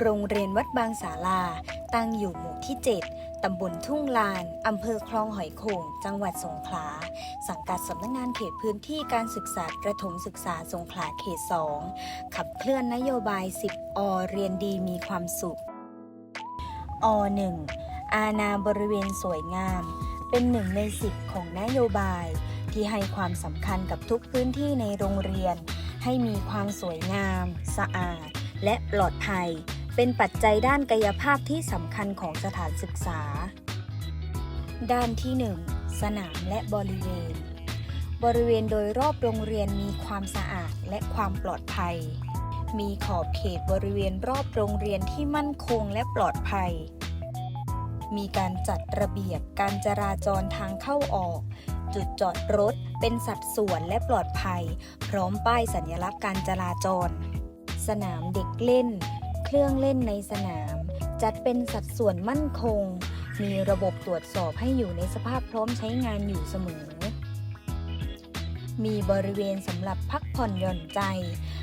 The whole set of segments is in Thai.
โรงเรียนวัดบางสาลา ตั้งอยู่หมู่ที่ 7 ตำบลทุ่งลาน อำเภอคลองหอยโข่ง จังหวัดสงขลา สังกัดสำนักงานเขตพื้นที่การศึกษาประถมศึกษาสงขลาเขต 2 ขับเคลื่อนนโยบาย 10 อ เรียนดีมีความสุข อ 1 อาณาบริเวณสวยงาม เป็นหนึ่งในสิบของนโยบาย ที่ให้ความสำคัญกับทุกพื้นที่ในโรงเรียน ให้มีความสวยงาม สะอาด และปลอดภัย เป็นปัจจัยด้านกายภาพที่สำคัญของสถานศึกษา ด้านที่ 1 สนามและบริเวณ บริเวณโดยรอบโรงเรียนมีความสะอาดและความปลอดภัย มีขอบเขตบริเวณรอบโรงเรียนที่มั่นคงและปลอดภัย มีการจัดระเบียบการจราจรทางเข้าออก จุดจอดรถเป็นสัดส่วนและปลอดภัย พร้อมป้ายสัญลักษณ์การจราจร สนามเด็กเล่น เครื่องเล่นในสนาม จัดเป็นสัดส่วนมั่นคง มีระบบตรวจสอบให้อยู่ในสภาพพร้อมใช้งานอยู่เสมอ มีบริเวณสำหรับพักผ่อนหย่อนใจ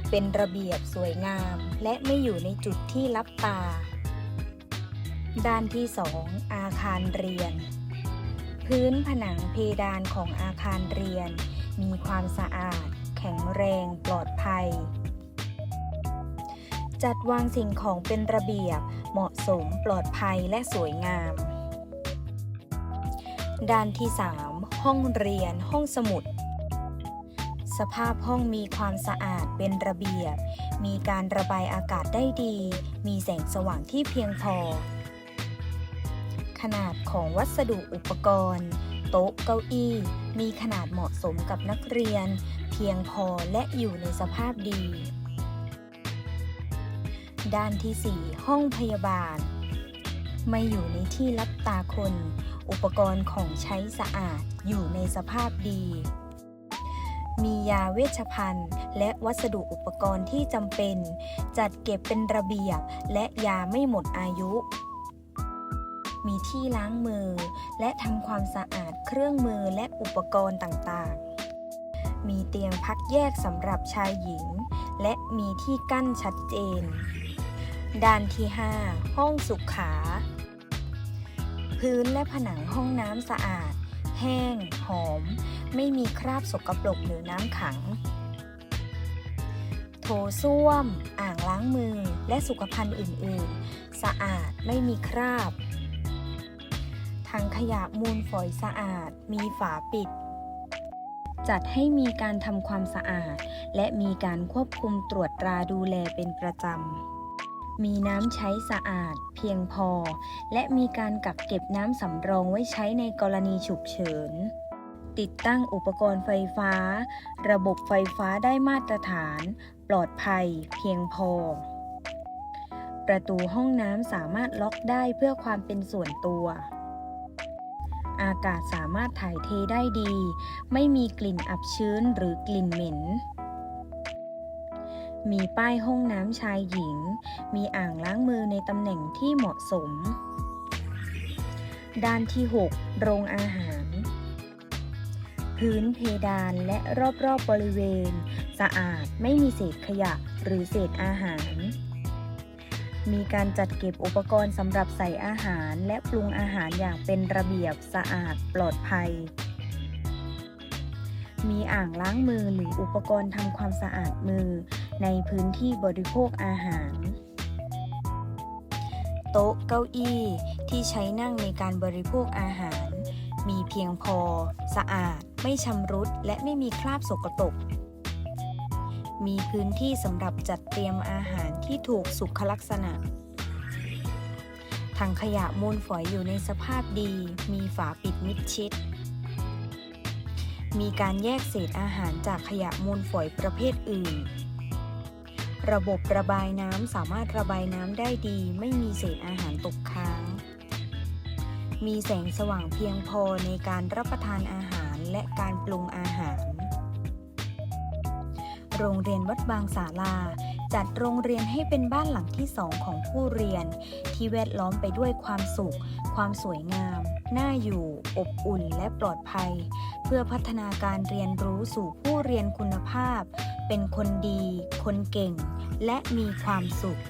เป็นระเบียบสวยงาม และไม่อยู่ในจุดที่ลับตา ด้านที่ 2 อาคารเรียน พื้นผนังเพดานของอาคารเรียน มีความสะอาด แข็งแรงปลอดภัย จัดวางสิ่งของเป็นระเบียบ เหมาะสมปลอดภัยและสวยงาม ด้านที่ 3 ห้องเรียน ห้องสมุด สภาพห้องมีความสะอาดเป็นระเบียบ มีการระบายอากาศได้ดี มีแสงสว่างที่เพียงพอ ขนาดของวัสดุอุปกรณ์ โต๊ะเก้าอี้ มีขนาดเหมาะสมกับนักเรียน เพียงพอและอยู่ในสภาพดี ด้านที่ 4 ห้องพยาบาล ไม่อยู่ในที่ลับตาคน อุปกรณ์ของใช้สะอาดอยู่ในสภาพดี มียาเวชภัณฑ์ และวัสดุอุปกรณ์ที่จำเป็น จัดเก็บเป็นระเบียบ และยาไม่หมดอายุ มีที่ล้างมือ และทำความสะอาดเครื่องมือและอุปกรณ์ต่างๆ มีเตียงพักแยกสำหรับชายหญิงและมีที่กั้นชัดเจน ด้านที่ 5 ห้องสุขขา พื้นและผนังห้องน้ำสะอาด แห้ง หอม ไม่มีคราบสกปรกหรือน้ำขัง โถส้วม อ่างล้างมือและสุขภัณฑ์อื่น ๆ สะอาดไม่มีคราบถังขยะมูลฝอยสะอาด มีฝาปิด จัดให้มีการทำความสะอาด และมีการควบคุมตรวจตราดูแลเป็นประจำ มีน้ำใช้สะอาดเพียงพอ และมีการกักเก็บน้ำสำรองไว้ใช้ในกรณีฉุกเฉิน ติดตั้งอุปกรณ์ไฟฟ้า ระบบไฟฟ้าได้มาตรฐาน ปลอดภัยเพียงพอ ประตูห้องน้ำสามารถล็อกได้เพื่อความเป็นส่วนตัว อากาศสามารถถ่ายเทได้ดี ไม่มีกลิ่นอับชื้นหรือกลิ่นเหม็น มีป้ายห้องน้ำชายหญิง มีอ่างล้างมือในตำแหน่งที่เหมาะสม ด้านที่ 6 โรงอาหาร พื้นเพดานและรอบๆบบริเวณ สะอาดไม่มีเศษขยะหรือเศษอาหาร มีการจัดเก็บอุปกรณ์สำหรับใส่อาหารและปรุงอาหารอย่างเป็นระเบียบสะอาดปลอดภัยมีอ่างล้างมือหรืออุปกรณ์ทำความสะอาดมือ ในพื้นที่บริโภคอาหาร โต๊ะเก้าอี้ที่ใช้นั่งในการบริโภคอาหาร มีเพียงพอ สะอาด ไม่ชำรุด และไม่มีคราบสกปรกมีพื้นที่สำหรับจัดเตรียมอาหารที่ถูกสุขลักษณะ ถังขยะมูลฝอยอยู่ในสภาพดี มีฝาปิดมิดชิด มีการแยกเศษอาหารจากขยะมูลฝอยประเภทอื่น ระบบระบายน้ำสามารถระบายน้ำได้ดี ไม่มีเศษอาหารตกค้าง มีแสงสว่างเพียงพอในการรับประทานอาหารและการปรุงอาหาร โรงเรียนวัดบางสาลาจัดโรงเรียนให้เป็นบ้านหลังที่สองของผู้เรียน ที่แวดล้อมไปด้วยความสุข ความสวยงาม น่าอยู่ อบอุ่นและปลอดภัย เพื่อพัฒนาการเรียนรู้สู่ผู้เรียนคุณภาพ เป็นคนดี คนเก่ง และมีความสุข